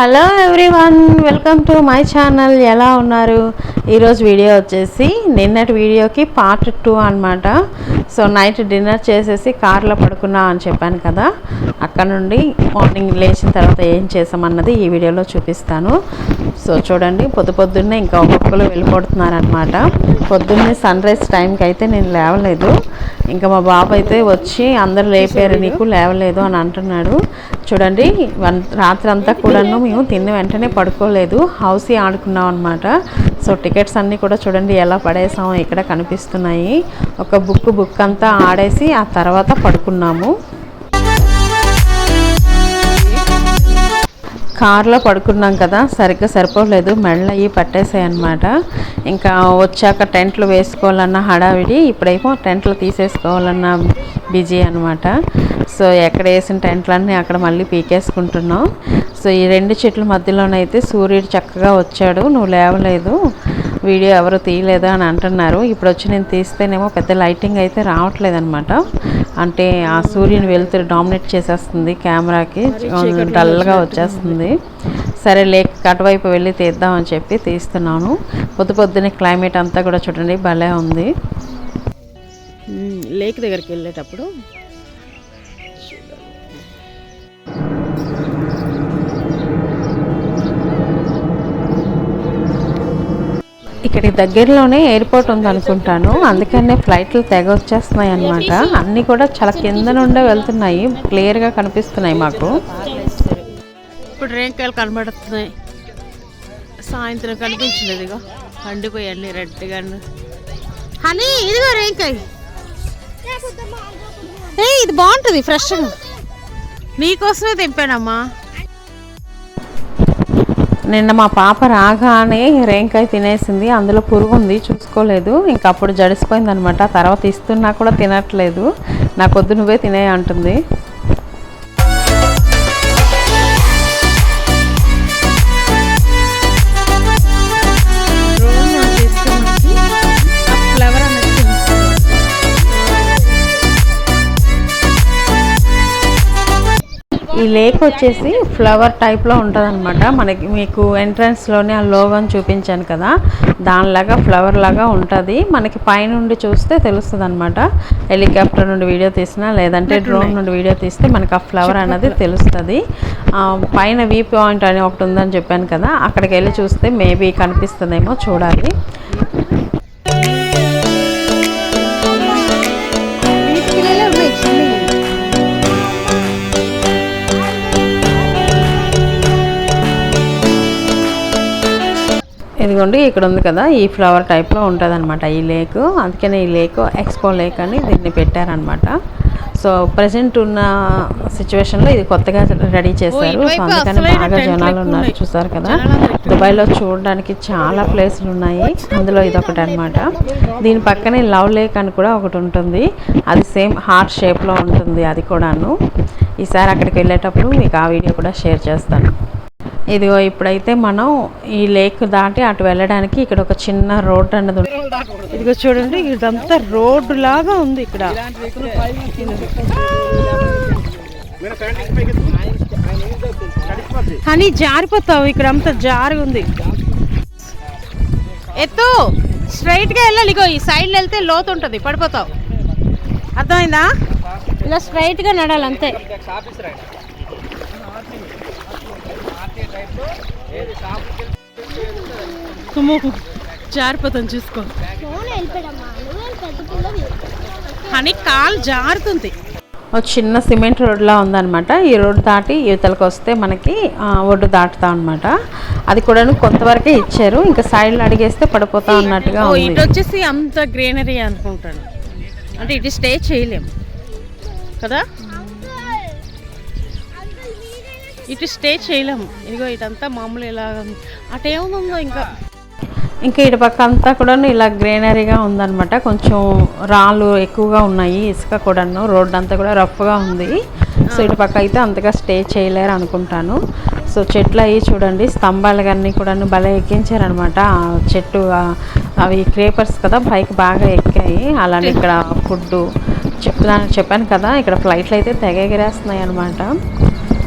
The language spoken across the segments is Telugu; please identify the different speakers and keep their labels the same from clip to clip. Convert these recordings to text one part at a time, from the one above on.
Speaker 1: Hello everyone welcome to my channel. ఎలా ఉన్నారు? ఈరోజు వీడియో వచ్చేసి నిన్నటి వీడియోకి పార్ట్ టూ అనమాట సో నైట్ డిన్నర్ చేసేసి కార్లో పడుకున్నా అని చెప్పాను కదా. అక్కడ నుండి మార్నింగ్ లేచిన తర్వాత ఏం చేసామన్నది ఈ వీడియోలో చూపిస్తాను. సో చూడండి పొద్దు పొద్దున్నే ఇంకా ఒక్కొక్కరు వెళ్ళిపోతున్నారనమాట పొద్దున్నే సన్ రైజ్ టైంకి అయితే నేను లేవలేదు. ఇంకా మా బాబు అయితే వచ్చి అందరు లేపారు నీకు లేవలేదు అని అంటున్నాడు. చూడండి రాత్రి అంతా కూడాను మేము తిన్న వెంటనే పడుకోలేదు. హౌసీ ఆడుకున్నాం అనమాట సో టికెట్స్ అన్నీ కూడా చూడండి ఎలా పడేసామో ఇక్కడ కనిపిస్తున్నాయి. ఒక బుక్ బుక్ అంతా ఆడేసి ఆ తర్వాత పడుకున్నాము. కార్లో పడుకున్నాం కదా సరిగ్గా సరిపోలేదు. మెడలు అయ్యి పట్టేసాయి అనమాట ఇంకా వచ్చాక టెంట్లు వేసుకోవాలన్న హడావిడి ఇప్పుడేమో టెంట్లు తీసేసుకోవాలన్న బిజీ అనమాట సో ఎక్కడ వేసిన టెంట్లన్నీ అక్కడ మళ్ళీ పీకేసుకుంటున్నాం. సో ఈ రెండు చెట్ల మధ్యలోనైతే సూర్యుడు చక్కగా వచ్చాడు. నువ్వు లేవలేదు. వీడియో ఎవరు తీయలేదు అని అంటున్నారు. ఇప్పుడు వచ్చి నేను తీస్తేనేమో పెద్ద లైటింగ్ అయితే రావట్లేదు అనమాట అంటే ఆ సూర్యుని వెళ్తురు డామినేట్ చేసేస్తుంది కెమెరాకి. డల్గా వచ్చేస్తుంది. సరే లేక్ అటువైపు వెళ్ళి తీద్దామని చెప్పి తీస్తున్నాను. పొద్దు పొద్దున్నే క్లైమేట్ అంతా కూడా చూడండి భలే ఉంది. లేక్ దగ్గరికి వెళ్ళేటప్పుడు ఇక్కడికి దగ్గరలోనే ఎయిర్పోర్ట్ ఉంది అనుకుంటాను అందుకనే ఫ్లైట్లు తెగ వచ్చేస్తున్నాయి అనమాట అన్నీ కూడా చాలా కింద నుండే వెళ్తున్నాయి. క్లియర్గా కనిపిస్తున్నాయి మాకు.
Speaker 2: ఇప్పుడు రేంకాయలు కనబడుతున్నాయి. సాయంత్రం కనిపించలేదు ఇగో. పండిపోయాయి రెడ్గా హనీ ఇదిగో రేంకాయ. ఏ ఇది బాగుంటుంది ఫ్రెష్గా. నీకోసమే తెంపానమ్మా.
Speaker 1: నిన్న మా పాప రాగానే రేంకాయ తినేసింది అందులో పురుగు ఉంది చూసుకోలేదు. ఇంకా అప్పుడు జడిసిపోయింది అనమాట తర్వాత ఇస్తున్నా కూడా తినట్లేదు. నాకొద్దు నువ్వే తినే అంటుంది. ఈ లేక్ వచ్చేసి ఫ్లవర్ టైప్లో ఉంటుంది అనమాట మనకి మీకు ఎంట్రన్స్లోనే ఆ లోగోని చూపించాను కదా. దానిలాగా ఫ్లవర్ లాగా ఉంటుంది. మనకి పైనుండి చూస్తే తెలుస్తుంది అనమాట హెలికాప్టర్ నుండి వీడియో తీసినా లేదంటే డ్రోన్ నుండి వీడియో తీస్తే మనకి ఆ ఫ్లవర్ అనేది తెలుస్తుంది. పైన వీ పాయింట్ అని ఒకటి ఉందని చెప్పాను కదా. అక్కడికి వెళ్ళి చూస్తే మేబీ కనిపిస్తుందేమో చూడాలి. ఇదిగోండి ఇక్కడ ఉంది కదా ఈ ఫ్లవర్ టైప్లో ఉంటుంది అనమాట ఈ లేక్ అందుకనే ఈ లేక్ ఎక్స్పో లేక్ అని దీన్ని పెట్టారనమాట సో ప్రజెంట్ ఉన్న సిచ్యువేషన్లో ఇది కొత్తగా రెడీ చేశారు. సో అందుకని బాగా జనాలు ఉన్నారు చూసారు కదా. దుబాయ్లో చూడడానికి చాలా ప్లేసులు ఉన్నాయి. అందులో ఇది ఒకటి అనమాట దీని పక్కనే లవ్ లేక్ అని కూడా ఒకటి ఉంటుంది. అది సేమ్ హార్ట్ షేప్లో ఉంటుంది అది కూడాను. ఈసారి అక్కడికి వెళ్ళేటప్పుడు మీకు ఆ వీడియో కూడా షేర్ చేస్తాను. ఇదిగో ఇప్పుడైతే మనం ఈ లేక్ దాటి అటు వెళ్ళడానికి ఇక్కడ ఒక చిన్న రోడ్ అన్నది ఉంది. ఇదిగో చూడండి ఇదంతా రోడ్డు లాగా ఉంది ఇక్కడ.
Speaker 2: కానీ జారిపోతావు ఇక్కడ అంతా జారి ఉంది. ఎత్తు స్ట్రైట్గా వెళ్ళాలి. ఇగో ఈ సైడ్ వెళ్తే లోతు ఉంటుంది పడిపోతావు. అర్థమైందా? ఇలా స్ట్రైట్గా నడాలి అంతే. జారిపోతాం చూసుకో. కానీ కాలు జారుతుంది.
Speaker 1: ఒక చిన్న సిమెంట్ రోడ్లా ఉందన్నమాట. ఈ రోడ్ దాటి యువతలకు వస్తే మనకి ఒడ్డు దాటుతాం అనమాట అది కూడా కొంతవరకే ఇచ్చారు. ఇంకా సైడ్లో అడిగేస్తే పడిపోతా అన్నట్టుగా
Speaker 2: ఇటు వచ్చేసి అంత గ్రీనరీ అనుకుంటాను. అంటే ఇటు స్టే చేయలేం కదా? ఇటు స్టే చేయలేము. ఇదిగో ఇటంతా మామూలు ఇలా అటేముందో ఇంకా.
Speaker 1: ఇంకా ఇటు పక్క అంతా కూడా ఇలా గ్రీనరీగా ఉందనమాట కొంచెం రాళ్ళు ఎక్కువగా ఉన్నాయి ఇసుక కూడాను. రోడ్ అంతా కూడా రఫ్గా ఉంది. సో ఇటు పక్క అయితే అంతగా స్టే చేయలేరు అనుకుంటాను. సో చెట్లు అవి చూడండి స్తంభాలు కానీ కూడాను భలే ఎక్కించారనమాట చెట్టు అవి క్రేపర్స్ కదా పైకి బాగా ఎక్కాయి. అలానే ఇక్కడ ఫుడ్ చెప్తున్నాను చెప్పాను కదా ఇక్కడ ఫ్లైట్లు అయితే తెగ ఎగిరేస్తున్నాయి అనమాట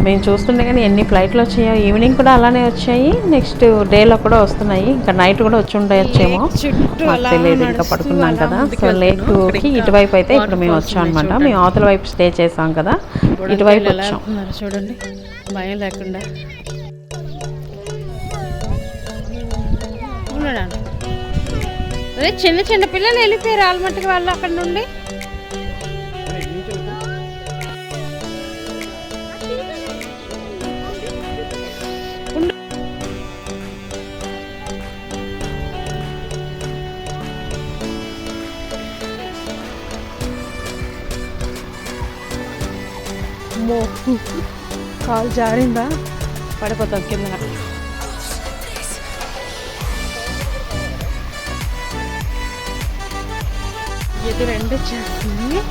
Speaker 1: మేము చూస్తుండే కానీ ఎన్ని ఫ్లైట్లు వచ్చాయో ఈవినింగ్ కూడా అలానే వచ్చాయి. నెక్స్ట్ డేలో కూడా వస్తున్నాయి. ఇంకా నైట్ కూడా వచ్చి ఉండొచ్చేమో. మాకు తెలియదు ఇంకా పడుకున్నాం
Speaker 2: అలా
Speaker 1: కదా. సో. లేక్కి ఇటువైపు అయితే ఇప్పుడు మేము వచ్చాం అనమాట మేము అవతల వైపు స్టే చేసాం కదా. ఇటువైపు వచ్చాం.
Speaker 2: చూడండి. భయం లేకుండా? అదే చిన్న చిన్న పిల్లలు వెళ్ళిపోయారు ఆల్మట్టుకు వాళ్ళు అక్కడ నుండి. అమ్మో. కాలు జారిందా? పడిపోతాం కింద ఎదురు ఎండ చేస్తుంది.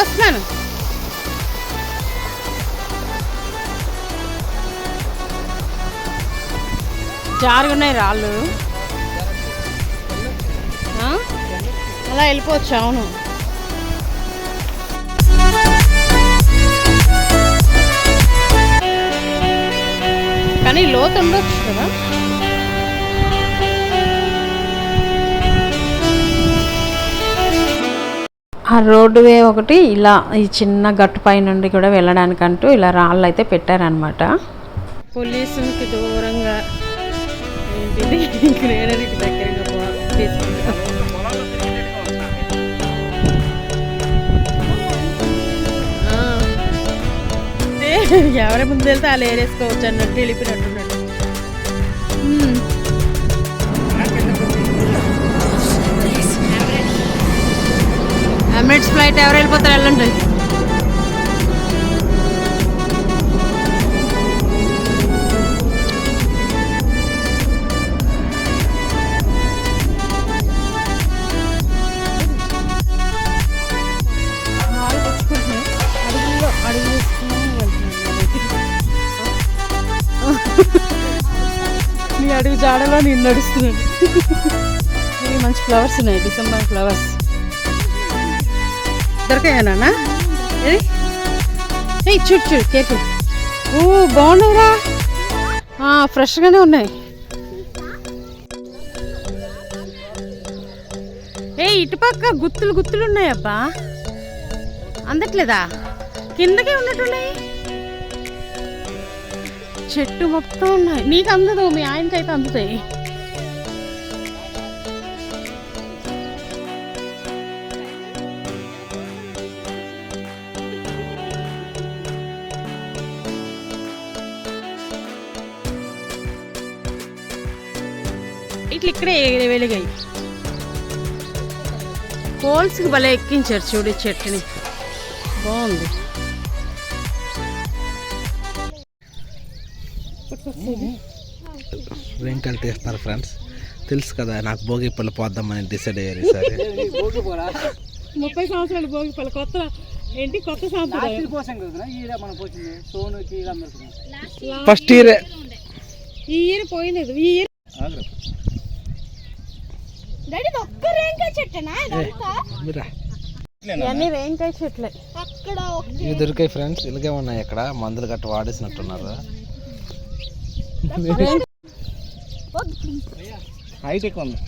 Speaker 2: వస్తున్నాను. జారుగున్నాయి రాళ్ళు? అలా వెళ్ళిపోవచ్చు అవును. కానీ లోతు ఉండొచ్చు కదా?
Speaker 1: ఆ రోడ్డు వే ఒకటి ఇలా ఈ చిన్న గట్టు పై నుండి కూడా వెళ్ళడానికంటూ ఇలా రాళ్ళు అయితే పెట్టారనమాట
Speaker 2: పోలీసులకి దూరంగా ఏంటిది గ్రీనరీకి దగ్గరగా తీసుకుంటాం. ఎవరి ముందు వెళ్తే వాళ్ళు ఏరేసుకోవచ్చు అన్నట్టు వెళ్ళిపోయినట్టున్నాడు. మ్మ్. ఎమిరేట్స్ ఫ్లైట్ ఎవరు వెళ్ళిపోతారు వెళ్ళండి. అడుగు జాడలో నేను నడుస్తున్నాను ఇవి మంచి ఫ్లవర్స్ ఉన్నాయి డిసెంబర్ ఫ్లవర్స్. దొరికాయనా ఏది? ఏయ్ చూడు చూడు కేకు. ఓ బాగున్నాయిరా. ఫ్రెష్గానే ఉన్నాయి. ఏ ఇటుపక్క గుత్తులు గుత్తులు ఉన్నాయి అబ్బా అందట్లేదా? కిందకే ఉన్నట్టున్నాయి. చెట్టు మొత్తం ఉన్నాయి. నీకు అందదు మీ ఆయనకైతే అందుతాయి. ఇట్లా ఇక్కడే వెలిగాయి. పోల్స్కి భలే ఎక్కించారు చూడు చెట్టుని. బాగుంది.
Speaker 3: వెంకల్ తీస్తారు ఫ్రెండ్స్ తెలుసు కదా నాకు భోగి పళ్ళు పోద్దామని డిసైడ్ అయ్యారు ఈసారి
Speaker 2: ముప్పై సంవత్సరాలు భోగి పళ్ళు కొత్త ఏంటి? కొత్త
Speaker 3: ఫస్ట్ ఇయర్
Speaker 2: ఈ ఇయర్ పోయినది ఈ ఇయర్ ఒక్క రేంకాయ చెట్టనా? ఇవన్నీ రేంకాయ చెట్లే.
Speaker 3: ఇవి దొరికాయి ఫ్రెండ్స్ ఇలాగే ఉన్నాయి ఇక్కడ మందులు గట్ట వాడేసినట్టున్నారు. హైట్ ఎక్కువ ఉంది.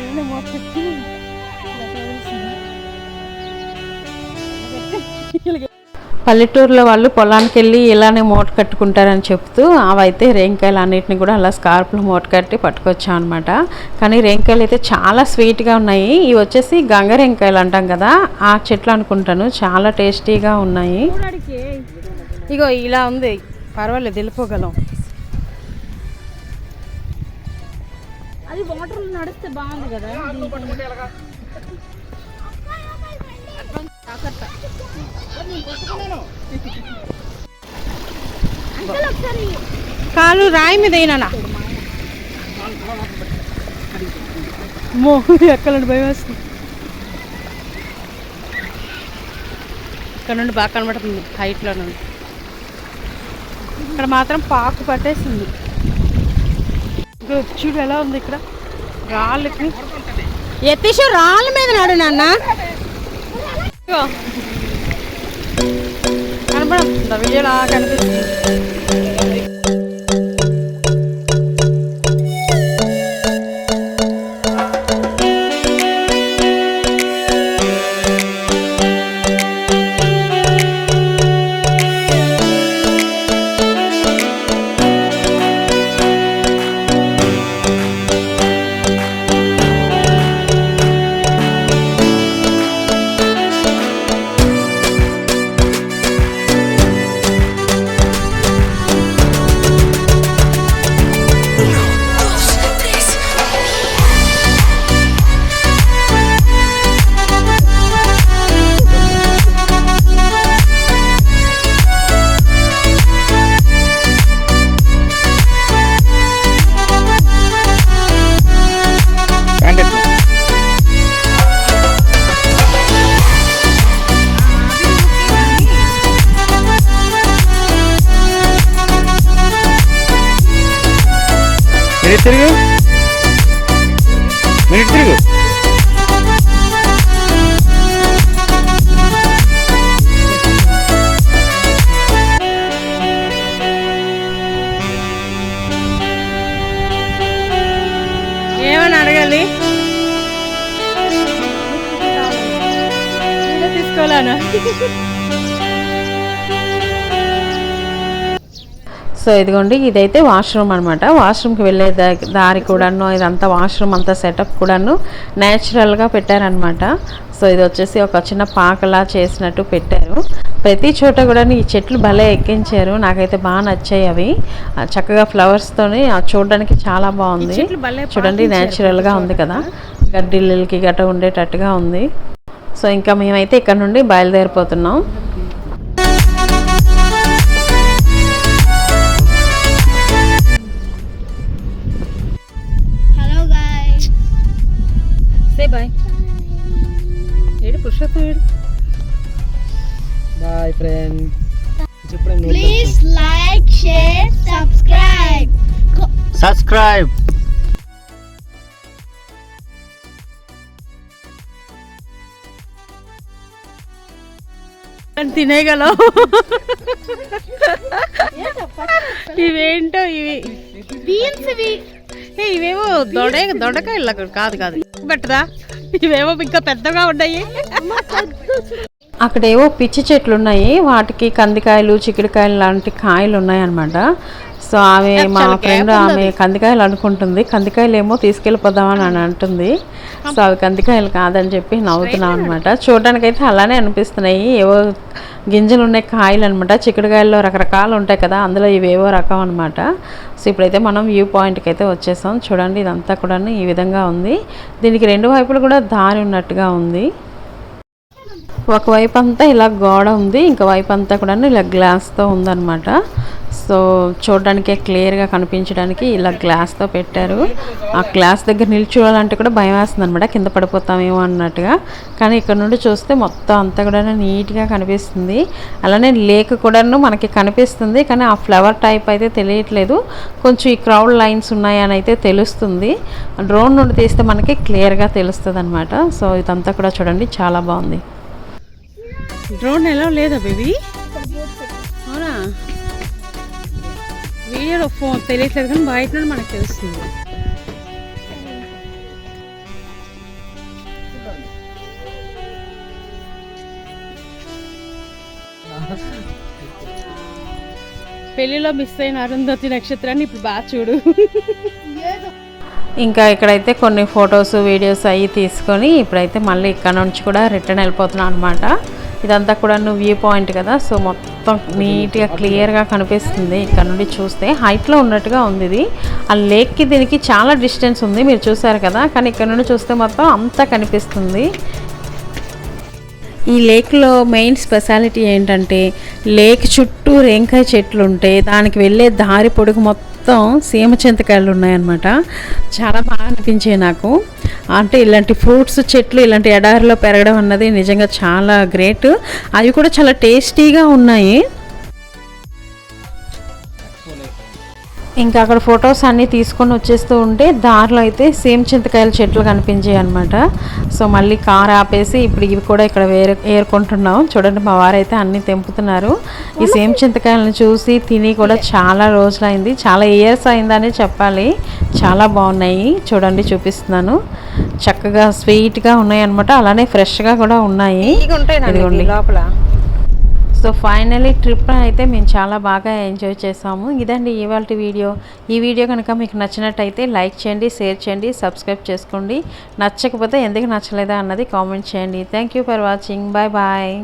Speaker 1: ఏమో పల్లెటూరులో వాళ్ళు పొలానికి వెళ్ళి ఇలానే మూట కట్టుకుంటారని చెప్తూ అవైతే రేంకాయలు అన్నిటిని కూడా అలా స్కార్ప్లో మూట కట్టి పట్టుకొచ్చాం అనమాట కానీ రేంకాయలు అయితే చాలా స్వీట్గా ఉన్నాయి. ఇవి వచ్చేసి గంగ రేంకాయలు అంటాం కదా ఆ చెట్లు అనుకుంటాను. చాలా టేస్టీగా ఉన్నాయి.
Speaker 2: ఇగో ఇలా ఉంది. పర్వాలేదు వెళ్ళిపోగలం. అది వాటర్ నడిస్తే బాగుంది కదా. కాలు రాయి మీద అయినా మో ఎక్కడండి? భయం వస్తుంది. ఇక్కడ నుండి బాగా కనబడుతుంది హైట్లో నుండి. ఇక్కడ మాత్రం పాకు పట్టేసింది. చూడు ఎలా ఉంది ఇక్కడ. రాళ్ళకి ఎత్తేసి రాళ్ళ మీద నాడు నాన్న. ఇగో. కనబడుతుందా వీడియోలా
Speaker 3: మినిట్ తిరుగు. మినిట్ తిరుగు.
Speaker 2: ఏమని అడగాలి? తీసుకోవాలనా
Speaker 1: సో ఇదిగోండి ఇదైతే వాష్రూమ్ అనమాట వాష్రూమ్కి వెళ్ళే దారి కూడాను ఇదంతా వాష్రూమ్ అంతా సెటప్ కూడాను న్యాచురల్గా పెట్టారనమాట సో ఇది వచ్చేసి ఒక చిన్న పాకలా చేసినట్టు పెట్టారు. ప్రతి చోట కూడా ఈ చెట్లు భలే ఎక్కించారు. నాకైతే బాగా నచ్చాయి అవి. చక్కగా ఫ్లవర్స్తోని చూడడానికి చాలా బాగుంది. చూడండి న్యాచురల్గా ఉంది కదా. గడ్డిల్లకి గట్ట ఉండేటట్టుగా ఉంది. సో ఇంకా మేమైతే ఇక్కడ నుండి బయలుదేరిపోతున్నాం.
Speaker 3: సబ్స్క్రైబ్
Speaker 2: తినేయగలవు ఇవేంటో ఇవి?
Speaker 4: Beans ఇవి.
Speaker 2: ఏ, ఇవేవో దొడ దొడకాయలు కాదు కాదు. ఇవేవో ఇంకా పెద్దగా ఉన్నాయి.
Speaker 1: అక్కడేవో పిచ్చి చెట్లు ఉన్నాయి వాటికి కందికాయలు చిక్కుడుకాయలు లాంటి కాయలు ఉన్నాయి అనమాట సో ఆమె మా ఫ్రెండ్ ఆమె కందికాయలు అనుకుంటుంది. కందికాయలు ఏమో తీసుకెళ్ళిపోదామని అని అంటుంది. సో అవి కందికాయలు కాదని చెప్పి నవ్వుతున్నాం అనమాట చూడడానికి అయితే అలానే అనిపిస్తున్నాయి. ఏవో గింజలు ఉన్నాయి కాయలు అనమాట చిక్కుడుకాయల్లో రకరకాలు ఉంటాయి కదా అందులో ఇవేవో రకం అనమాట సో ఇప్పుడైతే మనం వ్యూ పాయింట్కి అయితే వచ్చేసాం. చూడండి ఇదంతా కూడా ఈ విధంగా ఉంది. దీనికి రెండు వైపులు కూడా దారి ఉన్నట్టుగా ఉంది. ఒకవైపు అంతా ఇలా గోడ ఉంది ఇంకో వైపు అంతా కూడా ఇలా గ్లాస్తో ఉందన్నమాట. సో చూడడానికే క్లియర్గా కనిపించడానికి ఇలా గ్లాస్తో పెట్టారు. ఆ గ్లాస్ దగ్గర నిల్చోవాలంటే కూడా భయం వేస్తుంది అనమాట కింద పడిపోతామేమో అన్నట్టుగా. కానీ ఇక్కడ నుండి చూస్తే మొత్తం అంతా కూడా నీట్గా కనిపిస్తుంది. అలానే లేక్ కూడాను మనకి కనిపిస్తుంది కానీ ఆ ఫ్లవర్ టైప్ అయితే తెలియట్లేదు. కొంచెం ఈ క్రౌడ్ లైన్స్ ఉన్నాయని అయితే తెలుస్తుంది. డ్రోన్ నుండి తీస్తే మనకి క్లియర్గా తెలుస్తుంది అనమాట సో ఇదంతా కూడా చూడండి చాలా బాగుంది.
Speaker 2: డ్రోన్ ఎలా లేదా బేబీ? అవునా? వీడియోలో ఫోన్ తెలియట్లేదు కానీ బయట మనకు తెలుస్తుంది. పెళ్ళిలో మిస్ అయిన అరుంధతి నక్షత్రాన్ని ఇప్పుడు బాగా చూడు.
Speaker 1: ఇంకా ఇక్కడైతే కొన్ని ఫొటోస్ వీడియోస్ అవి తీసుకొని ఇప్పుడైతే మళ్ళీ ఇక్కడ నుంచి కూడా రిటర్న్ వెళ్ళిపోతున్నాం అనమాట ఇదంతా కూడా వ్యూ పాయింట్ కదా సో మొత్తం నీట్గా క్లియర్గా కనిపిస్తుంది ఇక్కడ నుండి చూస్తే. హైట్లో ఉన్నట్టుగా ఉంది ఇది. ఆ లేక్కి దీనికి చాలా డిస్టెన్స్ ఉంది మీరు చూసారు కదా కానీ ఇక్కడ నుండి చూస్తే మొత్తం అంతా కనిపిస్తుంది. ఈ లేక్లో మెయిన్ స్పెషాలిటీ ఏంటంటే లేక్ చుట్టూ రేంకాయ చెట్లు ఉంటాయి దానికి వెళ్ళే దారి పొడుగు మొత్తం మొత్తం సీమ చింతకాయలు ఉన్నాయన్నమాట. చాలా బాగా అనిపించాయి నాకు. అంటే ఇలాంటి ఫ్రూట్స్ చెట్లు ఇలాంటి ఎడారిలో పెరగడం అన్నది నిజంగా చాలా గ్రేట్. అవి కూడా చాలా టేస్టీగా ఉన్నాయి. ఇంకా అక్కడ ఫొటోస్ అన్నీ తీసుకొని వచ్చేస్తూ ఉంటే దారిలో అయితే సేమ్ చింతకాయల చెట్లు కనిపించాయి అనమాట సో మళ్ళీ కార్ ఆపేసి ఇప్పుడు ఇవి కూడా ఇక్కడ వేరే ఏరుకుంటున్నాం. చూడండి మా వారైతే అన్నీ తెంపుతున్నారు. ఈ సేమ్ చింతకాయలను చూసి తిని కూడా చాలా రోజులైంది. చాలా ఇయర్స్ అయిందని చెప్పాలి. చాలా బాగున్నాయి. చూడండి చూపిస్తున్నాను. చక్కగా స్వీట్గా ఉన్నాయి అనమాట అలానే ఫ్రెష్గా కూడా ఉన్నాయి. ఇదిగోండి.
Speaker 2: లోపల.
Speaker 1: సో ఫైనలీ ట్రిప్ అయితే మేము చాలా బాగా ఎంజాయ్ చేసాము. ఇదండి ఇవాళ వీడియో. ఈ వీడియో కనుక మీకు నచ్చినట్టయితే లైక్ చేయండి షేర్ చేయండి సబ్స్క్రైబ్ చేసుకోండి. నచ్చకపోతే ఎందుకు నచ్చలేదా అన్నది కామెంట్ చేయండి. Thank you for watching. Bye bye.